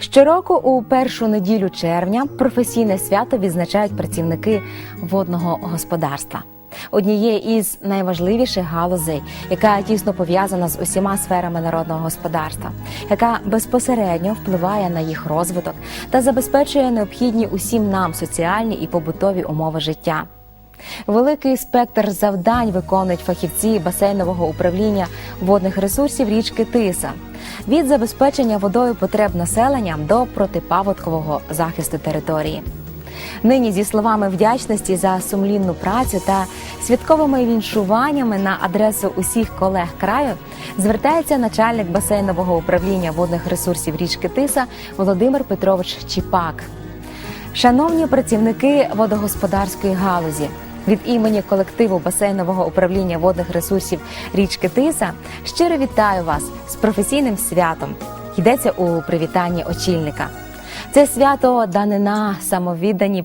Щороку у першу неділю червня професійне свято відзначають працівники водного господарства. Однією із найважливіших галузей, яка тісно пов'язана з усіма сферами народного господарства, яка безпосередньо впливає на їх розвиток та забезпечує необхідні усім нам соціальні і побутові умови життя. Великий спектр завдань виконують фахівці басейнового управління водних ресурсів річки Тиса від забезпечення водою потреб населення до протипаводкового захисту території. Нині зі словами вдячності за сумлінну працю та святковими віншуваннями на адресу усіх колег краю звертається начальник басейнового управління водних ресурсів річки Тиса Володимир Петрович Чіпак. Шановні працівники водогосподарської галузі, від імені колективу басейнового управління водних ресурсів річки Тиса щиро вітаю вас з професійним святом. Йдеться у привітанні очільника. Це свято данина самовіддані